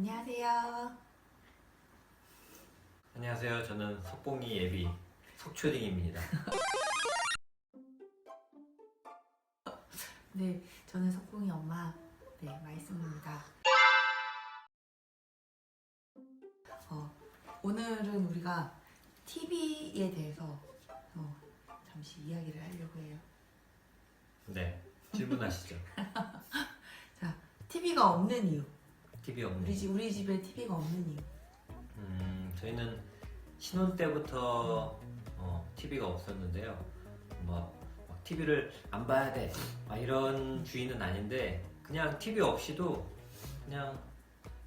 안녕하세요. 안녕하세요. 저는 석봉이 예비 석초딩입니다. 네, 저는 석봉이 엄마 네 말씀입니다. 어, 오늘은 우리가 TV에 대해서 어, 잠시 이야기를 하려고 해요. 네, 질문하시죠. TV가 없는 이유. TV 없는. 우리 집 우리 집에 TV가 없는 이유. 음, 저희는 신혼 때부터 어, TV가 없었는데요. 뭐 TV를 안 봐야 돼. 막 이런 주의는 아닌데 그냥 TV 없이도 그냥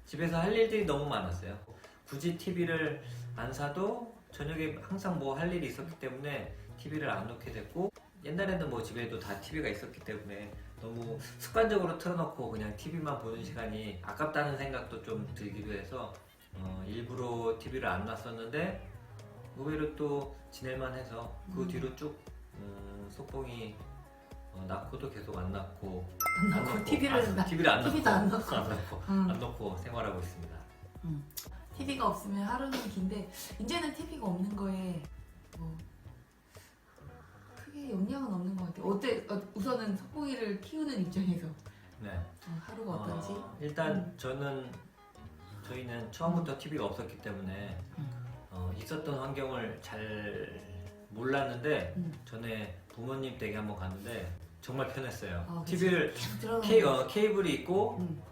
집에서 할 일들이 너무 많았어요. 굳이 TV를 안 사도 저녁에 항상 뭐 할 일이 있었기 때문에 TV를 안 놓게 됐고 옛날에는 뭐 집에도 다 TV가 있었기 때문에 너무 습관적으로 틀어놓고 그냥 TV만 보는 시간이 아깝다는 생각도 좀 들기도 해서 어, 일부러 TV를 안 놨었는데 의외로 또 지낼만 해서 그 음. 뒤로 쭉 음, 속봉이 어, 낳고도 계속 안 낳고 안 넣고 TV를 안 TV도 안 넣고 넣고. 안 넣고 음. 안 넣고 생활하고 있습니다. TV가 없으면 하루는 긴데 이제는 TV가 없는 거에 뭐 크게 영향은 없는 석봉이를 키우는 입장에서 네. 어, 하루가 어떤지. 어, 일단 음. 저는 저희는 처음부터 TV가 없었기 때문에 음. 어, 있었던 환경을 잘 몰랐는데 음. 전에 부모님 댁에 한번 갔는데 정말 편했어요. 어, 그치. TV를 계속 들어가는 케이, 거. 어, 케이블이 있고 음.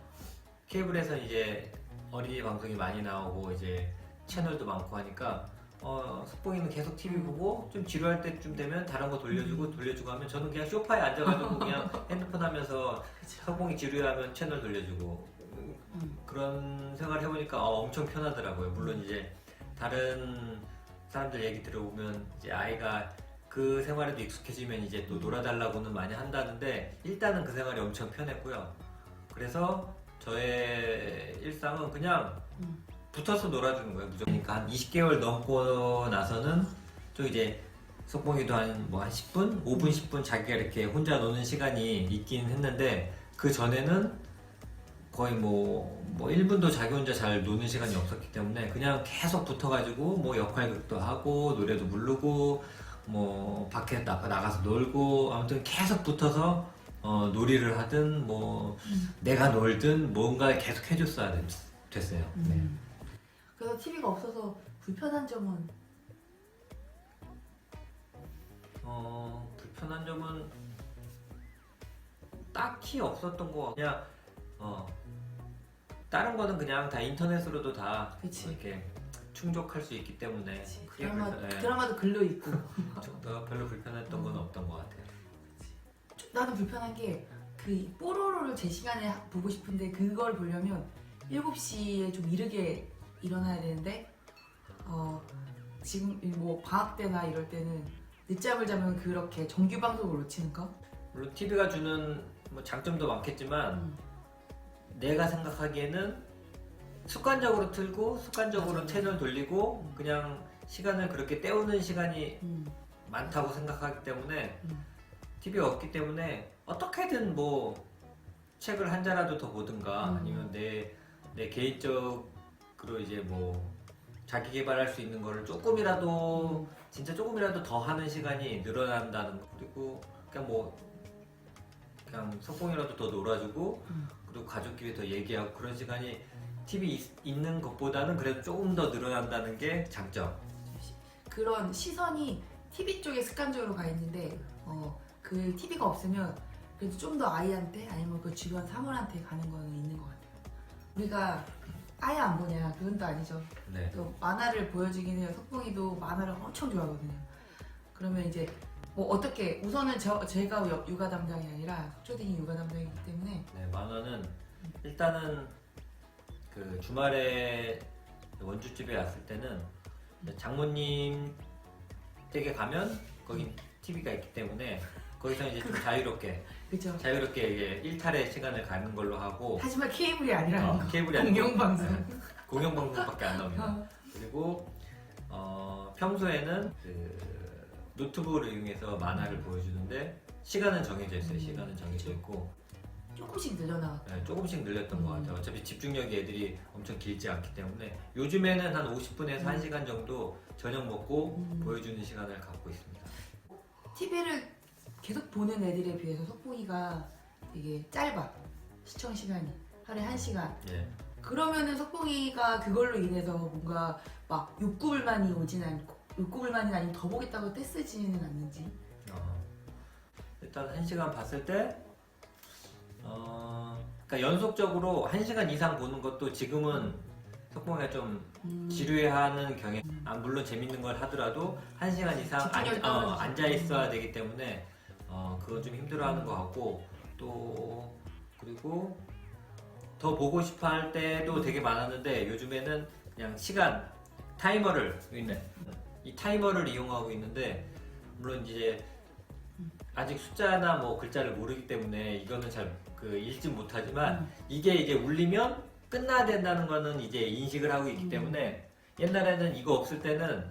케이블에서 이제 어린이 방송이 많이 나오고 이제 채널도 많고 하니까 어, 석봉이는 계속 TV 보고 좀 지루할 때쯤 되면 다른 거 돌려주고 돌려주고 하면 저는 그냥 소파에 앉아가지고 그냥 핸드폰 하면서 그쵸. 석봉이 지루하면 채널 돌려주고 음. 그런 생활 해보니까 어, 엄청 편하더라고요. 물론 이제 다른 사람들 얘기 들어보면 이제 아이가 그 생활에도 익숙해지면 이제 또 놀아달라고는 많이 한다는데 일단은 그 생활이 엄청 편했고요. 그래서 저의 일상은 그냥 음. 붙어서 놀아주는 거예요. 무조건. 그러니까 한 20개월 넘고 나서는 좀 이제 속봉이도 한 뭐 한 10분, 5분, 10분 자기가 이렇게 혼자 노는 시간이 있긴 했는데 그 전에는 거의 뭐, 뭐 1분도 자기 혼자 잘 노는 시간이 없었기 때문에 그냥 계속 붙어가지고 뭐 역할극도 하고 노래도 부르고 뭐 밖에 나, 나가서 놀고 아무튼 계속 붙어서 어, 놀이를 하든 뭐 음. 내가 놀든 뭔가 계속 해줬어야 됐, 됐어요. 네. 음. 그래서 TV가 없어서 불편한 점은 어, 불편한 점은 딱히 없었던 거 같- 그냥 어, 다른 거는 그냥 다 인터넷으로도 다 그치. 이렇게 충족할 수 있기 때문에 그치. 크게 드라마 불편- 네. 드라마도 글로 있고 저- 별로 불편했던 건 음. 없던 것 같아요. 나는 불편한 게 그 뽀로로를 제 시간에 하- 보고 싶은데 그걸 보려면 7시에 좀 이르게 일어나야 되는데 어 지금 뭐 방학 때나 이럴 때는 늦잠을 자면 그렇게 정규 방송을 놓치는 거? 물론 TV가 주는 뭐 장점도 많겠지만 음. 내가 생각하기에는 습관적으로 틀고 습관적으로 맞아. 채널 돌리고 음. 그냥 시간을 그렇게 때우는 시간이 음. 많다고 생각하기 때문에 음. TV가 없기 때문에 어떻게든 뭐 책을 한 자라도 더 보든가 음. 아니면 내, 내 개인적 으로 이제 뭐 자기 개발할 수 있는 거를 조금이라도 음. 진짜 조금이라도 더 하는 시간이 늘어난다는 거 그리고 그냥 뭐 그냥 석봉이라도 더 놀아주고 음. 그리고 가족끼리 더 얘기하고 그런 시간이 TV 있, 있는 것보다는 그래도 조금 더 늘어난다는 게 장점. 그런 시선이 TV 쪽에 습관적으로 가 있는데 어, 그 TV가 없으면 그래도 좀 더 아이한테 아니면 그 주변 사물한테 가는 거는 있는 것 같아요. 우리가 아예 안 보냐 그건 또 아니죠. 네. 또 만화를 보여주긴 해요. 석봉이도 만화를 엄청 좋아하거든요. 그러면 이제 뭐 어떻게 우선은 저, 제가 여- 육아 담당이 아니라 석초딩이 육아 담당이기 때문에 네, 만화는 일단은 그 주말에 원주집에 왔을 때는 장모님 댁에 가면 거기 TV가 있기 때문에 거기서 이제 좀 자유롭게 그죠? 자유롭게 이게 일탈의 시간을 가는 걸로 하고 하지만 케이블이 아니라는 어, 거. 케이블이 아니고 공영방송. 네, 공영방송밖에 안 나옵니다. 어. 그리고 어, 평소에는 그 노트북을 이용해서 만화를 보여주는데 시간은 정해져 있어요. 음, 시간은 정해져. 있고 조금씩 늘려나. 네, 조금씩 늘렸던 음. 것 같아요. 어차피 집중력이 애들이 엄청 길지 않기 때문에 요즘에는 한 50분에서 음. 1시간 정도 저녁 먹고 음. 보여주는 시간을 갖고 있습니다. TV를 계속 보는 애들에 비해서 석봉이가 되게 짧아. 시청 시간이 하루에 한 시간. 예. 그러면은 석봉이가 그걸로 인해서 뭔가 막 욕구불만이 오진 않고 욕구불만이 아니면 더 보겠다고 떼쓰지는 않는지. 어, 일단 1시간 봤을 때 어, 그러니까 연속적으로 1시간 이상 보는 것도 지금은 석봉이가 좀 음. 지루해하는 경향. 아, 물론 재밌는 걸 하더라도 1시간 이상 집중력이 앉, 어, 떨어지죠. 앉아 있어야 되기 때문에 어, 그건 좀 힘들어하는 것 같고 또 그리고 더 보고 싶어 할 때도 되게 많았는데 요즘에는 그냥 시간 타이머를 있네 이 타이머를 이용하고 있는데 물론 이제 아직 숫자나 뭐 글자를 모르기 때문에 이거는 잘 그 읽지 못하지만 음. 이게 이제 울리면 끝나야 된다는 거는 이제 인식을 하고 있기 음. 때문에 옛날에는 이거 없을 때는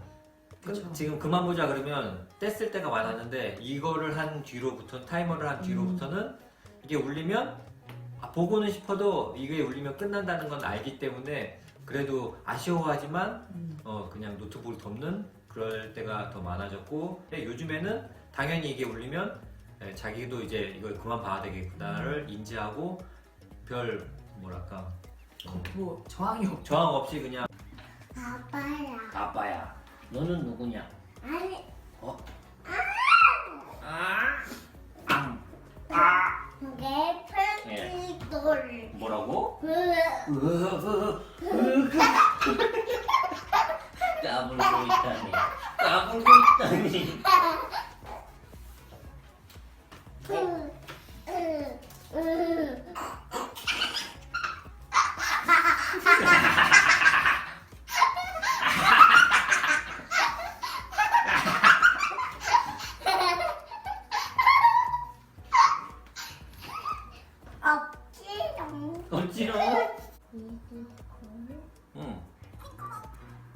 그-. 지금 그만 보자 그러면 뗐을 때가 많았는데 이거를 한 뒤로부터 타이머를 한 뒤로부터는 이게 울리면 아, 보고는 싶어도 이게 울리면 끝난다는 건 알기 때문에 그래도 아쉬워하지만 음. 어, 그냥 노트북을 덮는 그럴 때가 더 많아졌고 근데 요즘에는 당연히 이게 울리면 예, 자기도 이제 이걸 그만 봐야 되겠구나를 인지하고 별 뭐랄까 어, 뭐 저항이 없. 저항 없이 그냥 아빠야. 아빠야 너는 누구냐? 아니, 아, 내 팬티돌. 뭐라고? 으, 까불고 있다니 까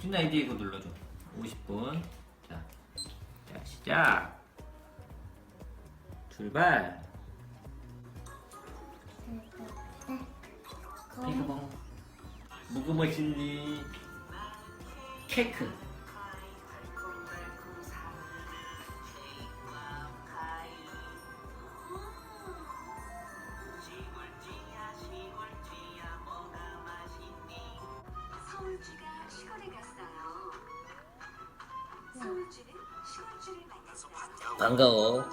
준아 이제 이거 눌러줘. 50분. 자, 자 시작. 출발. 이거 봐 무구 멋있니 케이크. 서울쥐가 반가워.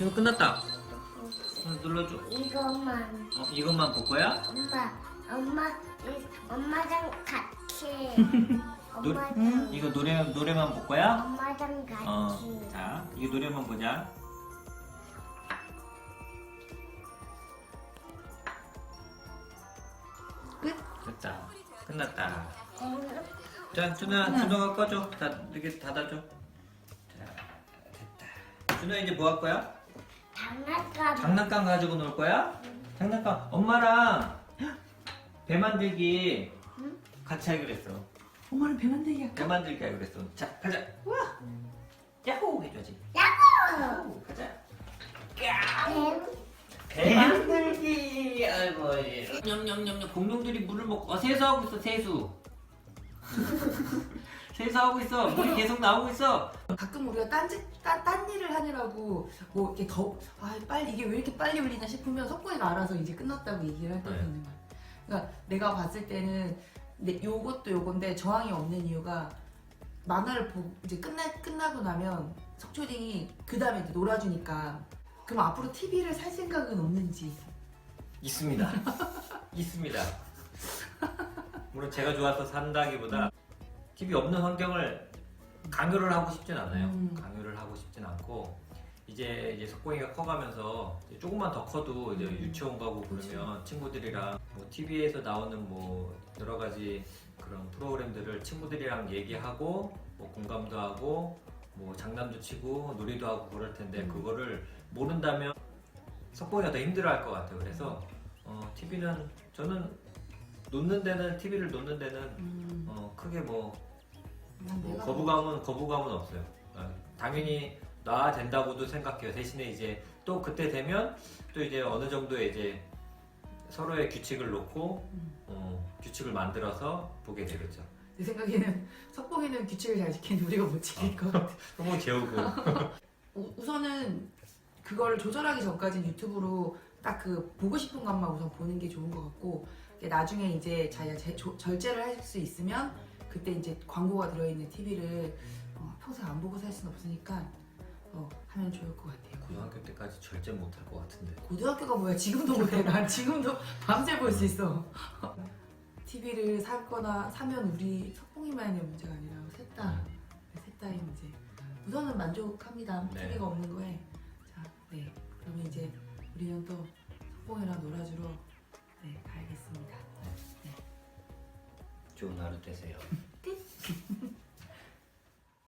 지금 끝났다 어, 눌러줘 이것만. 어, 이것만 볼 거야? 엄마, 엄마, 이- 엄마랑 같이. 노- 엄마랑, 이거 노래, 노래만 볼 거야? 엄마랑 같이. 어, 자, 이거 노래만 보자. 끝. 됐다. 끝났다. 응. 자, 준아. 준아가 꺼줘. 다, 이렇게 닫아줘. 자, 됐다. 준아 이제 뭐 할 거야? 장난감. 장난감 가지고 놀 거야? 장난감. 엄마랑 배 만들기 응? 같이 하기로 했어. 엄마는 배 만들기 할까? 배 만들기 하기로 했어. 자, 가자. 와. 야호 해줘야지. 야호! 야호, 가자. 뱀. 배 만들기 아이고 예. 냠냠냠냠 공룡들이 물을 먹고 어, 세수하고 있어 세수 세수하고 있어 물이 계속 나오고 있어 가끔 우리가 딴짓 딴, 딴 일을 하느라고 뭐 이렇게 더 아 빨리 이게 왜 이렇게 빨리 울리나 싶으면 석구이가 알아서 이제 끝났다고 얘기를 할 때가 네. 있는 거야. 그러니까 내가 봤을 때는 근데 요것도 요건데 저항이 없는 이유가 만화를 보고 이제 끝나 끝나고 나면 석초딩이 그 다음에 놀아주니까 그럼 앞으로 TV를 살 생각은 없는지 있습니다 있습니다 물론 제가 좋아서 산다기보다 TV 없는 환경을 강요를 하고 싶진 않아요 음. 강요를 하고 싶진 않고 이제 이제 석봉이가 커가면서 이제 조금만 더 커도 이제 음. 유치원 가고 그러면 친구들이랑 뭐 TV에서 나오는 뭐 여러 가지 그런 프로그램들을 친구들이랑 얘기하고 뭐 공감도 하고 뭐 장난도 치고 놀이도 하고 그럴 텐데 음. 그거를 모른다면 석봉이가 더 힘들어할 것 같아요. 그래서 어, TV는 저는 놓는 데는 TV를 놓는 데는 음, 어, 크게 뭐난 뭐 거부감은 거부감은 없어요. 아, 당연히 놔야 된다고도 생각해요. 대신에 이제 또 그때 되면 또 이제 어느 정도의 이제 서로의 규칙을 놓고 음. 어, 규칙을 만들어서 보게 되겠죠. 내 생각에는 석봉이는 규칙을 잘 지키는데 우리가 못 지킬 것 같아. 너무 재우고 우- 우선은 그걸 조절하기 전까지는 유튜브로 딱 그 보고 싶은 것만 우선 보는 게 좋은 것 같고 이게 나중에 이제 자기가 제- 조- 절제를 할 수 있으면 그때 이제 광고가 들어있는 TV를 평생 안 보고 살 수는 없으니까 어, 하면 좋을 것 같아요. 고등학교 때까지 절제 못할 것 같은데. 고등학교가 뭐야? 지금도 못해. 난 지금도 밤새 볼 수 있어. TV를 사거나 사면 우리 석봉이만의 문제가 아니라 셋 다 셋 다의 문제. 우선은 만족합니다. 네. TV가 없는 거에. 자, 네. 그러면 이제 우리는 또 석봉이랑 놀아주러 네, 가야겠 습니다. 좋은 하루 되세요. 끝.